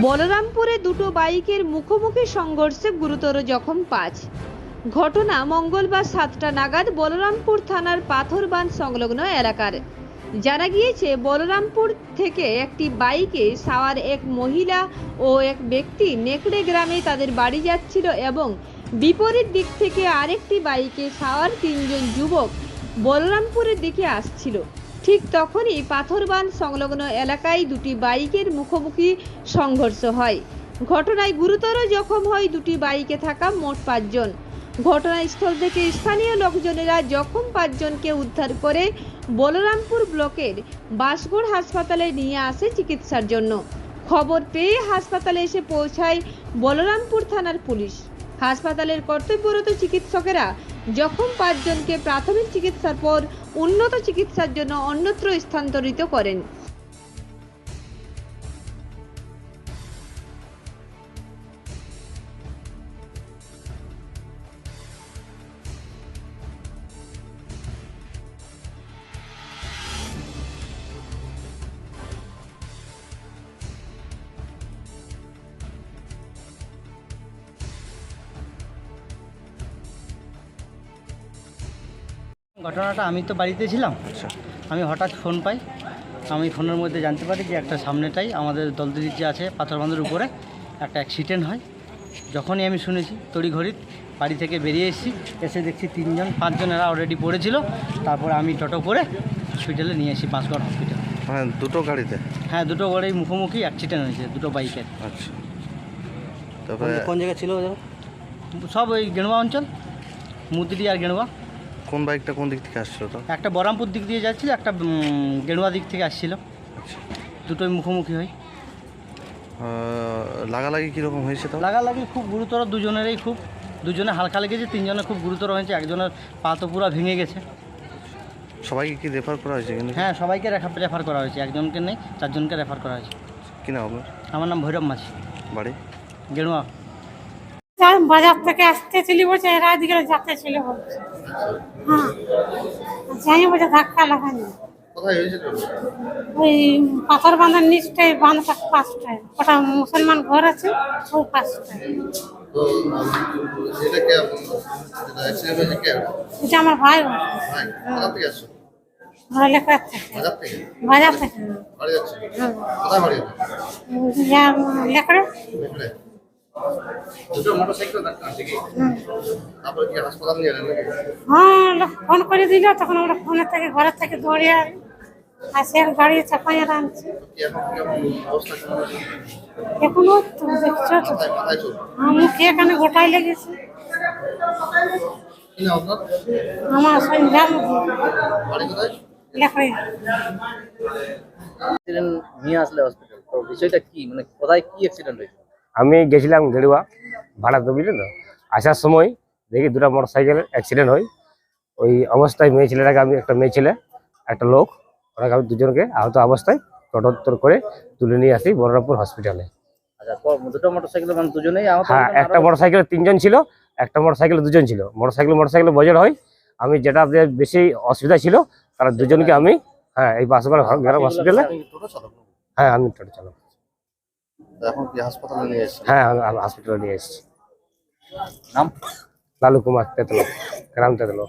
বলরামপুরে দুটো বাইকের মুখোমুখি সংঘর্ষে গুরুতর জখম পাঁচ। ঘটনা মঙ্গলবার সাতটা নাগাদ বলরামপুর থানার পাথরবান সংলগ্ন এলাকার। জানা গিয়েছে, বলরামপুর থেকে একটি বাইকে সাওয়ার এক মহিলা ও এক ব্যক্তি নেকড়ে গ্রামে তাদের বাড়ি যাচ্ছিল এবং বিপরীত দিক থেকে আরেকটি বাইকে সাওয়ার তিনজন যুবক বলরামপুরের দিকে আসছিল। ঠিক তখনই পাথরবান সংলগ্ন এলাকায় দুটি বাইকের মুখোমুখি সংঘর্ষ হয়। ঘটনায় গুরুতর জখম হয় দুটি বাইকে থাকা মোট পাঁচজন। ঘটনাস্থল থেকে স্থানীয় লোকজনেরা জখম পাঁচজনকে উদ্ধার করে বলরামপুর ব্লকের বাসগড় হাসপাতালে নিয়ে আসে চিকিৎসার জন্য। খবর পেয়ে হাসপাতালে এসে পৌঁছায় বলরামপুর থানার পুলিশ। হাসপাতালের কর্তব্যরত চিকিৎসকেরা জখম পাঁচজনকে প্রাথমিক চিকিৎসার পর উন্নত চিকিৎসার জন্য অন্যত্র স্থানান্তরিত করেন। ঘটনাটা আমি তো বাড়িতে ছিলাম। আমি হঠাৎ ফোন পাই। আমি ফোনের মধ্যে জানতে পারি যে একটা সামনেটাই আমাদের দলদির যে আছে পাথরবন্ধের উপরে একটা অ্যাক্সিডেন্ট হয়। যখনই আমি শুনেছি তড়িঘড়ি বাড়ি থেকে বেরিয়ে এসেছি এসে দেখছি তিনজন পাঁচজন এরা অলরেডি পড়েছিল। তারপর আমি টোটো করে হসপিটালে নিয়ে এসি পাঁচগড় হসপিটাল হ্যাঁ দুটো গাড়িতে? হ্যাঁ দুটো গাড়ি মুখোমুখি অ্যাক্সিডেন্ট হয়েছে দুটো বাইকের আচ্ছা। তবে কোন জায়গায় ছিল সব ওই গেণুয়া অঞ্চল মুদিরি আর গেণুয়া কোন বাইকটা কোন দিক থেকে আসছিল তো? একটা বহরমপুর দিক দিয়ে যাচ্ছিল একটা গেরুয়া দিক থেকে আসছিল। আচ্ছা। দুটোই মুখোমুখি হয়। লাগালাগি কীরকম হয়েছে তো লাগালাগি খুব গুরুতর দুজনেরই খুব দুজনে হালকা লেগেছে তিনজনে খুব গুরুতর হয়েছে একজনের পা তো পুরো ভেঙে গেছে। সবাইকে কি রেফার করা হয়েছে কিন্তু হ্যাঁ সবাইকে রেফার রেফার করা হয়েছে একজনকে নেই চারজনকে রেফার করা হয়েছে। কি না আপনার? আমার নাম ভৈরব মাঝি। বাড়ি? গেরুয়া। যার বাজার থেকে আসতে আসতেছিল বলছে এরা এদিকে যাতে ছিল বলছে। হ্যাঁ যাই বলছে ধাক্কা লাগানি। ওই পাথর বাঁধার নিচটায় বাঁধটা পাশটায় ওটা মুসলমান ঘর আছে ওই পাশটায় তো এটা আমার ভাই বাজার থেকে। বাজার থেকে? হ্যাঁ ফোন করে দিল তখন আমরা ফোনের থেকে ঘরের থেকে দৌড়িয়ে আসে আর গাড়ি চাপাইয়ে আনছে। কি এখন দেখছ তো। গোটাই লেগেছে? আমার সন্ধ্যা নিয়ে আসলে হসপিটাল তো বিষয়টা কি? মানে কোথায় কি অ্যাক্সিডেন্ট হয়েছে? আমি গেছিলাম গেরুয়া ভাড়াতে বুঝলেন তো। আসার সময় দেখি দুটো মোটর সাইকেল অ্যাক্সিডেন্ট হয়। ওই অবস্থায় মেয়ে ছেলেটাকে আমি একটা মেয়ে ছেলে একটা লোক ওনাকে আমি দুজনকে আহত অবস্থায় টোটোত্তর করে তুলে নিয়ে আসি বলরামপুর হসপিটালে আচ্ছা মানে হ্যাঁ একটা আরো- মোটর সাইকেলে তিনজন ছিল একটা মোটর সাইকেলে দুজন ছিল। মোটর সাইকেল মোটর সাইকেলে বজর হয়। আমি যেটা বেশি অসুবিধা ছিল তারা দুজনকে আমি হ্যাঁ এই বাসগড় গ্রাম হসপিটালে হ্যাঁ আমি টোটো চালক। তো এখন কি হাসপাতালে নিয়ে এসেছেন? হ্যাঁ হাসপাতালে হসপিটালে নিয়ে এসেছি। নাম? লালু কুমার তেতলো গ্রাম তেতলো।